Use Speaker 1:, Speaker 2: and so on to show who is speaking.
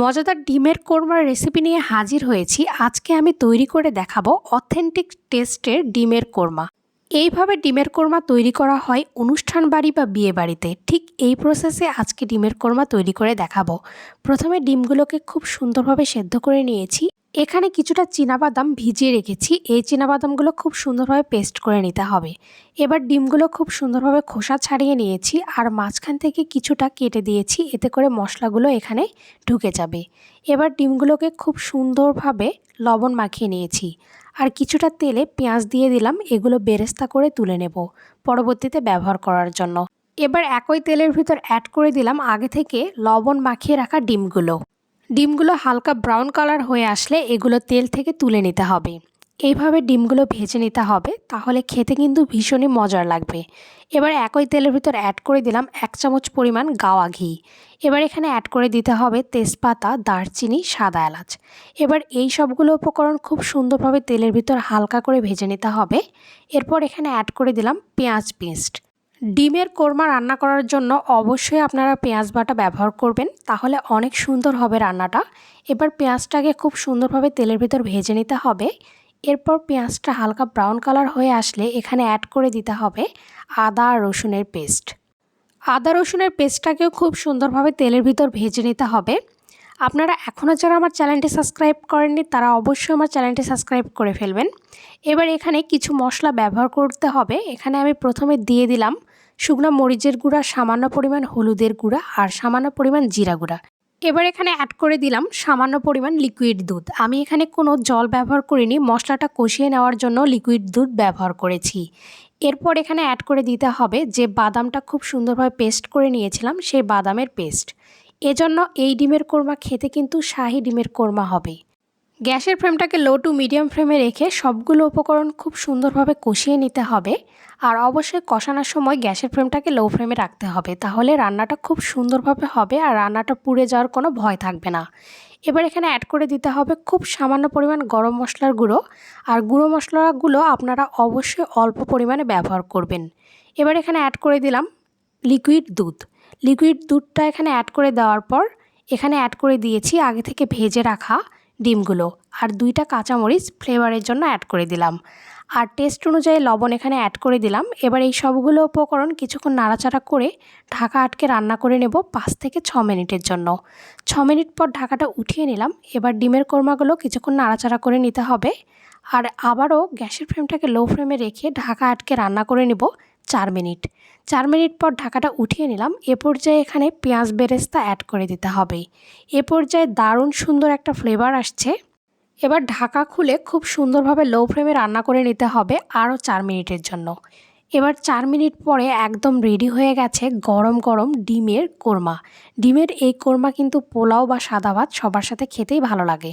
Speaker 1: মজাদার ডিমের কোরমার রেসিপি নিয়ে হাজির হয়েছি। আজকে আমি তৈরি করে দেখাবো অথেন্টিক টেস্টের ডিমের কোরমা। এইভাবে ডিমের কোরমা তৈরি করা হয় অনুষ্ঠান বাড়ি বা বিয়ে বাড়িতে। ঠিক এই প্রসেসে আজকে ডিমের কোরমা তৈরি করে দেখাবো। প্রথমে ডিমগুলোকে খুব সুন্দরভাবে সেদ্ধ করে নিয়েছি। এখানে কিছুটা চীনাবাদাম ভিজিয়ে রেখেছি। এই চীনাবাদামগুলো খুব সুন্দরভাবে পেস্ট করে নিতে হবে। এবার ডিমগুলো খুব সুন্দরভাবে খোসা ছাড়িয়ে নিয়েছি আর মাঝখান থেকে কিছুটা কেটে দিয়েছি। এতে করে মশলাগুলো এখানে ঢুকে যাবে। এবার ডিমগুলোকে খুব সুন্দরভাবে লবণ মাখিয়ে নিয়েছি। আর কিছুটা তেলে পেঁয়াজ দিয়ে দিলাম। এগুলো বেরেস্তা করে তুলে নেব পরবর্তীতে ব্যবহার করার জন্য। এবার একই তেলের ভিতর অ্যাড করে দিলাম আগে থেকে লবণ মাখিয়ে রাখা ডিমগুলো। ডিমগুলো হালকা ব্রাউন কালার হয়ে আসলে এগুলো তেল থেকে তুলে নিতে হবে। এইভাবে ডিমগুলো ভেজে নিতে হবে, তাহলে খেতে কিন্তু ভীষণই মজার লাগবে। এবার একই তেলের ভিতর অ্যাড করে দিলাম এক চামচ পরিমাণ গাওয়া ঘি। এবার এখানে অ্যাড করে দিতে হবে তেজপাতা, দারচিনি, সাদা এলাচ। এবার এই সবগুলো উপকরণ খুব সুন্দরভাবে তেলের ভিতর হালকা করে ভেজে নিতে হবে। এরপর এখানে অ্যাড করে দিলাম পেঁয়াজ পেস্ট ডিমের কোরমা রান্না করার জন্য অবশ্যই আপনারা পেঁয়াজ বাটা ব্যবহার করবেন, তাহলে অনেক সুন্দর হবে রান্নাটা। এবার পেঁয়াজটাকে খুব সুন্দরভাবে তেলের ভিতর ভেজে নিতে হবে। এরপর পেঁয়াজটা হালকা ব্রাউন কালার হয়ে আসলে এখানে অ্যাড করে দিতে হবে আদা আর রসুনের পেস্ট। আদা রসুনের পেস্টটাকেও খুব সুন্দরভাবে তেলের ভিতর ভেজে নিতে হবে। আপনারা এখনও যারা আমার চ্যানেলটি সাবস্ক্রাইব করেননি, তারা অবশ্যই আমার চ্যানেলটি সাবস্ক্রাইব করে ফেলবেন। এবার এখানে কিছু মশলা ব্যবহার করতে হবে। এখানে আমি প্রথমে দিয়ে দিলাম শুকনো মরিচের গুঁড়া, সামান্য পরিমাণ হলুদের গুঁড়া আর সামান্য পরিমাণ জিরা গুঁড়া। এবার এখানে অ্যাড করে দিলাম সামান্য পরিমাণ লিকুইড দুধ। আমি এখানে কোনো জল ব্যবহার করিনি, মশলাটা কষিয়ে নেওয়ার জন্য লিকুইড দুধ ব্যবহার করেছি। এরপর এখানে অ্যাড করে দিতে হবে যে বাদামটা খুব সুন্দরভাবে পেস্ট করে নিয়েছিলাম, সেই বাদামের পেস্ট এজন্য এই ডিমের কোরমা খেতে কিন্তু শাহি ডিমের কোরমা হবে। গ্যাসের ফ্লেমটাকে লো টু মিডিয়াম ফ্লেমে রেখে সবগুলো উপকরণ খুব সুন্দরভাবে কষিয়ে নিতে হবে। আর অবশ্যই কষানোর সময় গ্যাসের ফ্লেমটাকে লো ফ্লেমে রাখতে হবে। তাহলে রান্নাটা খুব সুন্দরভাবে হবে আর রান্নাটা পুড়ে যাওয়ার কোনো ভয় থাকবে না। এবার এখানে অ্যাড করে দিতে হবে খুব সামান্য পরিমাণ গরম মশলার গুঁড়ো। আর গুঁড়ো মশলাগুলো আপনারা অবশ্যই অল্প পরিমাণে ব্যবহার করবেন। এবার এখানে অ্যাড করে দিলাম লিকুইড দুধ। লিকুইড দুধটা এখানে অ্যাড করে দেওয়ার পর এখানে অ্যাড করে দিয়েছি আগে থেকে ভেজে রাখা ডিমগুলো আর দুইটা কাঁচামরিচ ফ্লেভারের জন্য অ্যাড করে দিলাম। আর টেস্ট অনুযায়ী লবণ এখানে অ্যাড করে দিলাম। এবার এই সবগুলো উপকরণ কিছুক্ষণ নাড়াচাড়া করে ঢাকা আটকে রান্না করে নেব পাঁচ থেকে ছ মিনিটের জন্য। ছ মিনিট পর ঢাকাটা উঠিয়ে নিলাম। এবার ডিমের কোরমাগুলো কিছুক্ষণ নাড়াচাড়া করে নিতে হবে। আর আবারও গ্যাসের ফ্লেমটাকে লো ফ্লেমে রেখে ঢাকা আটকে রান্না করে নেব। চার মিনিট। চার মিনিট পর ঢাকাটা উঠিয়ে নিলাম। এ পর্যায়ে এখানে পেঁয়াজ বেরেস্তা অ্যাড করে দিতে হবে। এ পর্যায়ে দারুণ সুন্দর একটা ফ্লেভার আসছে। এবার ঢাকা খুলে খুব সুন্দরভাবে লো ফ্লেমে রান্না করে নিতে হবে আরও চার মিনিটের জন্য। এবার চার মিনিট পরে একদম রেডি হয়ে গেছে গরম গরম ডিমের কোরমা। ডিমের এই কোরমা কিন্তু পোলাও বা সাদা ভাত সবার সাথে খেতেই ভালো লাগে।